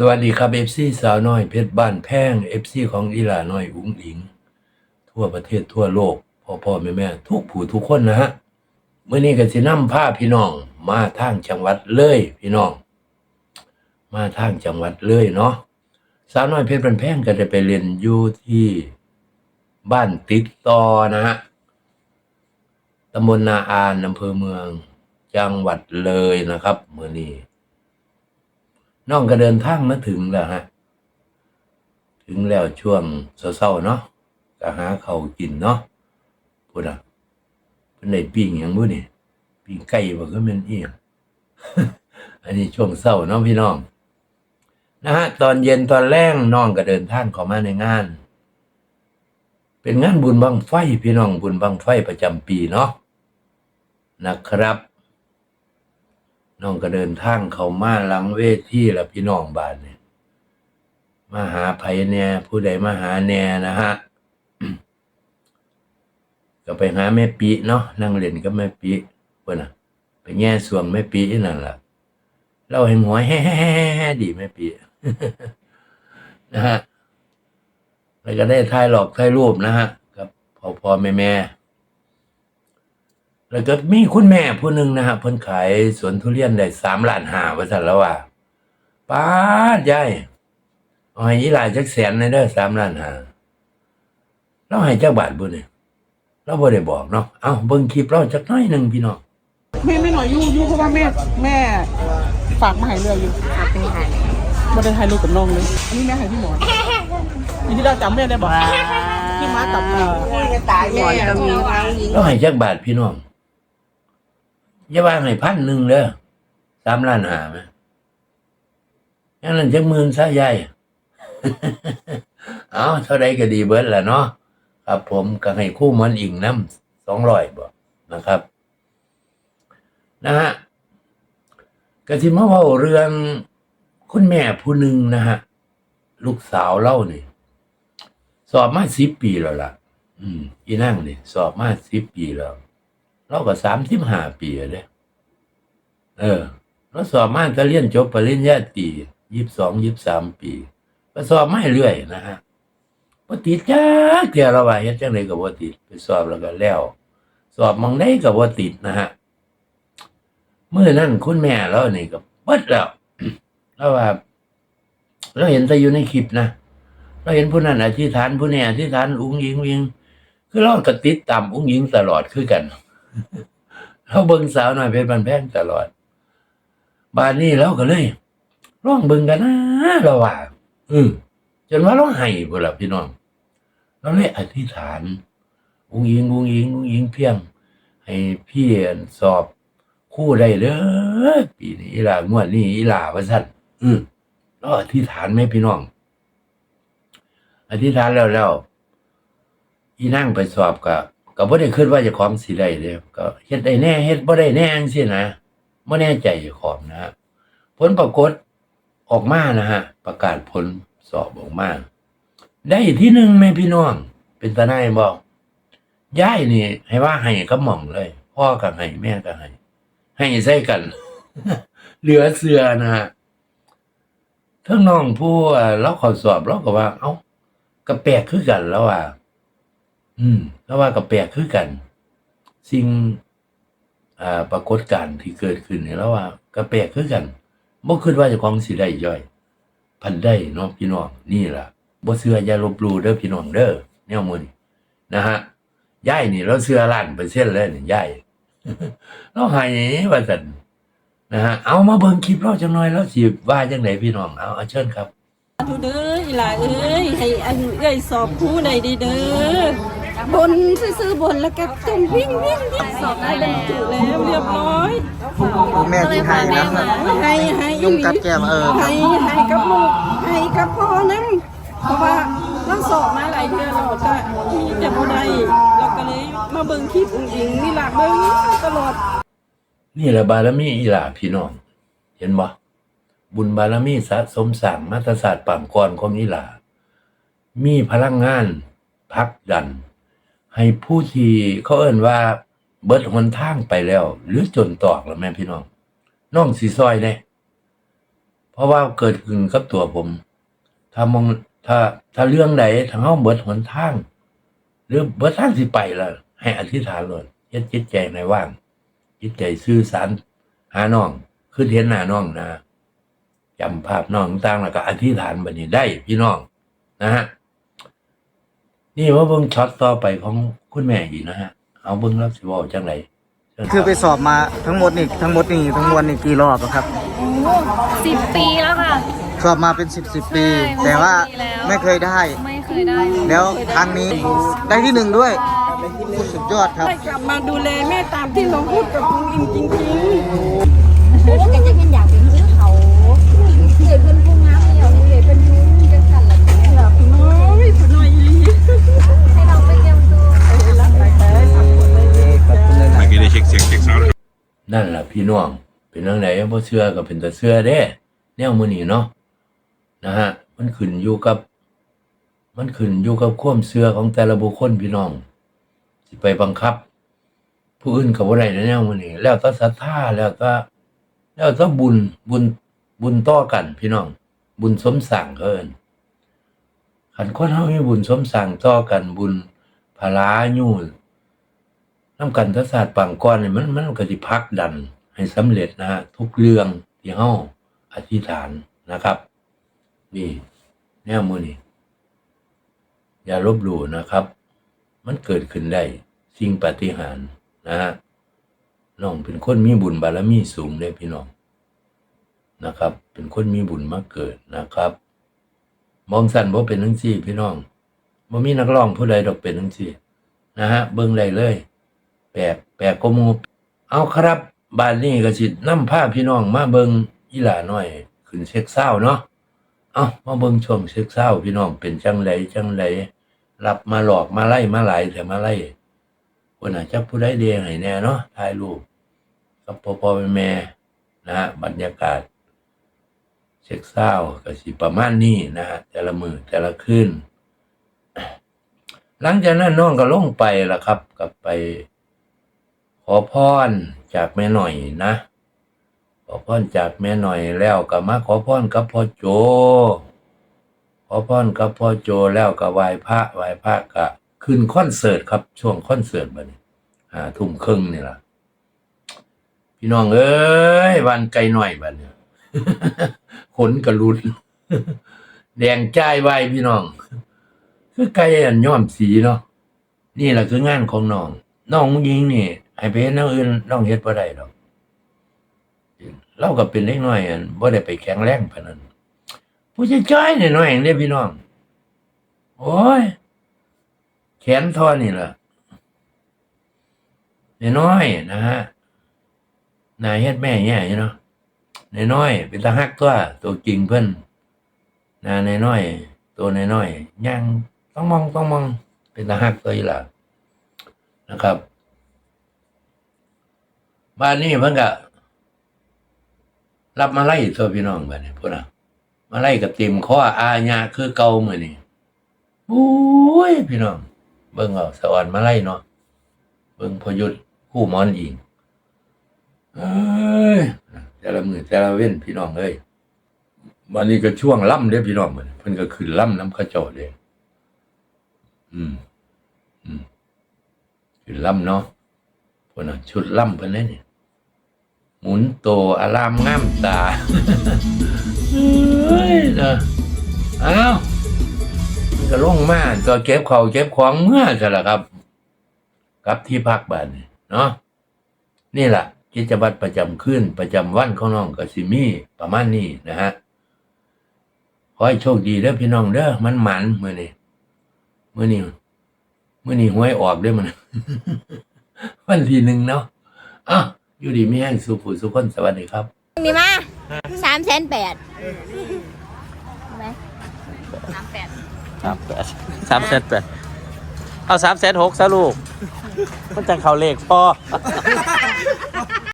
สวัสดีครับเอฟซีสาวน้อยเพชรบ้านแพงเอฟซีของอีหลาน้อยอุ๋งอิง ทั่วประเทศทั่วโลก พ่อพ่อแม่แม่ทุกผู้ทุกคนนะฮะเมื่อนี้ก็สินำพาพี่น้อง มาทางจังหวัดเลยพี่น้อง มาทางจังหวัดเลยเนาะสาวน้อยเพชรบ้านแพงก็ได้ไปเรียนอยู่ที่บ้านติดต่อนะฮะตำบลนาอานอำเภอเมือง จังหวัดเลยนะครับเมื่อนี้ น้องก็เดินทางมาถึงแล้วฮะ ถึงแล้วช่วงเศร้าๆเนาะก็หาเขากินเนาะพูดอะเพิ่นได้ปิ้งหยังบ่นี่ปิ้งไก่บ่คือแม่นอียงอันนี้ช่วงเศร้าเนาะพี่น้อง นะฮะ ตอนเย็นตอนแรงน้องก็เดินทางเข้ามาในงาน เป็นงานบุญบังไฟพี่น้องบุญบังไฟประจำปีเนาะนะครับ น้องก็เดินทางเขามาหลังเวทีแล้วพี่น้องบานเนี่ยมาหาไผแน่ผู้ใดมาหาแน่นะฮะก็ไปหาแม่ปีเนาะนั่งเล่นกับแม่ปีเพิ่นนะไปแง่สวงแม่ปีนั่นล่ะเราเห็นหัวแฮ่ดีแม่ปีนะฮะแล้วก็ได้ถ่ายหลอกถ่ายรูปนะฮะกับพ่อพ่อแม่แม่ แล้วก็มีคุณแม่ผู้หนึ่งนะฮะเพิ่นขายสวนทุเรียนได้สามล้านห้าว่าซั่นแล้วว่าป้าดยายเอาให้ยีหลายจักแสนในเด้อสามล้านห้าเราให้จักบาทบ่เนี่ยเราบ่ได้บอกเนาะเอ้าเบิ่งคลิปเราจักหน้อยหนึงพี่น้องแม่ไม่หน่อยยุ่งยุ่งเพราะว่าแม่แม่ฝากมาให้เรืออยู่ขอบคุณค่ะมาได้ถ่ายรูปกับน้องเลยอันนี้แม่ให้พี่หมอนอันที่เราจำแม่ได้บอกพี่มากับเอ่อหมอนก็มีทั้งยิงเราให้จักบาทพี่น้อง อย่าว่าให้พันหนึ่งเด้อสามล้านห้าไหมอย่างนั้นจักหมื่นซะยายเอาเท่าใดก็ดีเบิดแหละเนาะครับผมก็ให้คู่มันอิงน้ำสองร้อยบ่นะครับ นะฮะก็สิมาเว้าเรื่องคุณแม่ผู้หนึ่งนะฮะ ลูกสาวเล่านี่ สอบมาสิบปีแล้วล่ะ อืม อีนั่งนี่ สอบมาสิบปีแล้ว เราก็สามสิบห้าปีแล้วเออเราสอบมาจะเรียนจบปริญญาตรียี่สิบสองยี่สิบสามปีก็สอบไม่เรื่อยนะฮะพอติดจ้าเที่ยเราว่าเฮ็ดจังไดก็บ่ติดไปสอบแล้วก็แล้ว สอบมองได้ก็บ่ติดนะฮะเมื่อนั้นคุณแม่เรานี่ก็เบิดแล้วแล้วว่าเราเห็นแต่อยู่ในคลิปนะเราเห็นผู้นั้นอธิษฐานผู้นี้อธิษฐานอุ้งยิงวิงคือเราก็ติดตามอุ้งยิงตลอดคือกัน เราเบิ่งสาวหน้อยเพชรบันแพงตลอด บานนี้เราก็เลยร้องเบิ่งกันนะเราว่าอืมจนว่าเราให้พุ่นล่พี่น้องเราเลยอธิษฐานอุ้งยิงอุ้งยิงอุ้งยิงเพียง ให้พี่สอบคู่ได้เด้อปีนี้อีหลางวดนี้อีหลาว่าซั่นอืมเราอธิษฐานไหมพี่น้องอธิษฐานแล้วแล้วอีนั่งไปสอบก็ ก็บ่ได้คิดว่าจะของสิได้เด้ก็เฮ็ดได้แน่เฮ็ดบ่ได้แน่จังซี่นะบ่แน่ใจจ้าของนะฮะผลปรากฏออกมานะฮะ ประกาศผลสอบออกมา ได้ที่หนึ่งแม่พี่น้อง เป็นตาหนายบอกยายนี่ ให้ว่าให้กับหม่อมเลย พ่อก็ให้แม่ก็ให้ให้ใส่กัน เหลือเสือนะฮะทั้งน้องผู้อ่าเราขอสอบเราก็ว่า เอ้าก็แปลกคือกันแล้วว่า อืม แล้วว่าก็แปลกคือกัน สิ่งอ่าปรากฏการณ์ที่เกิดขึ้นเนี่ยแล้วว่าก็แปลกคือกันบ่คิดว่าจะของสิได้ย่อย พันได้เนาะพี่น้องนี่ล่ะบ่เชื่ออย่าลบลู่เด้อพี่น้องเด้อแนวมื้อนี้นะฮะยายนี่เราเชื่อล้านเปอร์เซ็นต์เลยนี่ยายเราให้ว่าซั่นนะฮะเอามาเบิ่งคลิปเราจังหน่อยแล้วสิว่าจังไดพี่น้องเอาเอาเชิญครับดูเด้อหล่าเอ้ยให้อันเอ้ยสอบครูได้ดีเด้อ บนซื้อๆบนแล้วก็จงวิ่งวิ่งวิ่งสอบได้บรรจุแล้วเรียบร้อยแม่ที่ให้นะให้ให้ยุ่งกัดแก้มเออให้ให้กับลูกให้กับพ่อนั่งเพราะว่าเราสอบมาหลายเดือนเราก็มีแต่บ่ได้เราก็เลยมาเบิ่งคลิปอุ้งอิงนี่หล่ะเบิ่งตลอด นี่แหละบารมีอีหลาพี่น้อง เห็นบ่บุญบารมีสะสมสร้างมาตรศาสตร์ปามกรของอีหลามีพลังงานพักดัน ให้ผู้ที่เขาเอิ้นว่า เบิดหนทางไปแล้ว หรือจนตอกแล้วแม่พี่น้อง น้องสีซอยเด้พราะว่าเกิดขึ้นกับตัวผม ถ้ามองถ้าถ้าเรื่องใดทางเฮาเบิดหนทาง หรือเบิดทางสิไปแล้วให้อธิษฐานเลยเฮ็ดจิตใจในว่าง จิตใจซื่อสารหาน้องคือเห็นหน้าน้องนะจำภาพน้องต่างแล้วก็อธิษฐานบัดนี้ได้พี่น้องนะฮะ นี่ว่าเบิ่งช็อตต่อไปของคุณแม่อีกนะฮะ เอาเบิ่งแล้วสิเว้าจังไดเชิญรับคือไปสอบมาทั้งหมดนี่ทั้งหมดนี่ทั้งมวลนี่กี่รอบอะครับ สิบปีแล้วค่ะ สอบมาเป็นสิบสิบปี ใช่แต่ว่าปีแล้ว ไม่เคยได้ ไม่เคยได้แล้วครั้งนี้ได้ที่หนึ่งด้วยสุดยอดครับให้กลับมาดูแลแม่ตามที่เราพูดกับคุณอิงจริงโพี่น้อง เป็นจังไดบ่เชื่อก็เป็นแต่เชื่อเด้ แนวมือนี้เนาะนะฮะ มันขึ้นอยู่กับ มันขึ้นอยู่กับความเชื่อของแต่ละบุคคลพี่น้องสิไปบังคับ ผู้อื่นก็บ่ได้แนวมือนี้แล้วแต่ศรัทธาแล้วแต่แล้วแต่บุญบุญบุญต่อกัน พี่น้อง บุญสมสั่งเอินคันคนเฮามีบุญสมสั่งต่อกันบุญพลาญูน้ำกันทศาสตร์ปางก้อนนี่มันมันก็สิผลักดัน ให้สำเร็จนะฮะทุกเรื่องที่เฮาอธิษฐานนะครับ นี่แนวมือนี่อย่าลบหลู่นะครับ มันเกิดขึ้นได้สิ่งปฏิหารนะฮะน้องเป็นคนมีบุญบารมีสูงเลยพี่น้องนะครับ เป็นคนมีบุญมาเกิดนะครับ มองสั้นบ่เป็นทั้งสี่พี่น้องบ่มีนักร้องผู้ใดดอกเป็นทั้งสี่นะฮะเบิ่งได้เลย แปลกแปลกก็มูเอาครับ บ้านนี้ก็สินำพาพี่น้องมาเบิงอีหลาน้อย ขึ้นเช็คเศร้าเนาะเอามาเบิงช่วงเช็คเศร้าพี่น้องเป็นจังไดจังไดรับมาหลอกมาไล่มาหลายแต่มาไล่คนน่ะจักผู้ใดเดียงให้แน่เนาะถ่ายรูปกับพ่อพ่อแม่นะฮะบรรยากาศ เช็คเศร้าก็สิประมาณนี้นะฮะแต่ละมือแต่ละคืนหลังจากนั้นน้องก็ลงไปละครับ กลับไป อพรจากแม่หน่อยนะขอพรจากแม่หน่อยแล้วก็มาขอพรกับพ่อโจ ขอพรกับพ่อโจแล้วก็ไหว้พระไหว้พระก็ขึ้นคอนเสิร์ตครับช่วงคอนเสิร์ตบัดนี้หาทุ่มครึ่งนี่ล่ะ พี่น้องเอ้ยวันไกลหน่อยบัดเนี่ยขนกระลุนแดงจ้ายไว้พี่น้อง คือไก่อันย้อมสีเนาะนี่แหละคืองานของน้อง น้องยิงนี่ ให้ไปเฮ็ดแนวอื่นน้องเฮ็ดบ่ได้ดอกเราก็เป็นเล็กน้อยอันบ่ได้ไปแข็งแรงปานนั้นผู้ชายจ้อยน้อยเองเด้พี่น้อง โอ้ยแขนทอนี่ล่ะน้อยนะฮะนายเฮ็ดแม่แย่อยู่เนาะน้อยเป็นตาฮักตัวตัวจริงเพิ่นนาน้อย ตัวน้อยย่างต้องมองต้องมอง เป็นตาฮักตัวอีหล่ะนะครับ บ้านนี้เพิ่นก็รับมาไล่ตัวพี่น้องบ้านนี้พุ่นน่ะมาไล่กับเต็มข้ออาญาคือเก่าเหมือนี้โอ้ยพี่น้อง เบิ่งเอาสะออนมาไล่เนาะเบิ่งพยุทธคู่มอนอิงเอ้ยแต่ละมือแต่ละเว้นพี่น้องเอ้ยวันนี้ก็ช่วงล่ำเด้พี่น้องเหมือนเพิ่นก็ขึ้นล่ำน้ำเข้าเจ้าเด้อืม อืมขึ้นล่ำเนาะพุ่นน่ะชุดล่ำเพิ่นเนี่ หมุนโตอารามงามตาเฮ้ยนะอ้ามันก็ลงมาก็เก็บเขาเก็บของเมื่อจะละครับกับที่พักบ้านเนาะนี่แหละกิจวัตรประจำคืนประจำวันของน้องกสิมี่ประมาณนี้นะฮะขอให้โชคดีเด้อพี่น้องเด้อมันหมันมื้อนี้มื้อนี้มื้อนี้หวยออกเด้อมัน วันที่หนึ่งเนาะอะ อยู่ดีมีแห้งสุขสุขคนสวัสดีครับ นี่มาสามแสนแปดสามแปดสามแสนแปดเอาสามแสนหกซะลูก มันจะเขาเลขพ่อ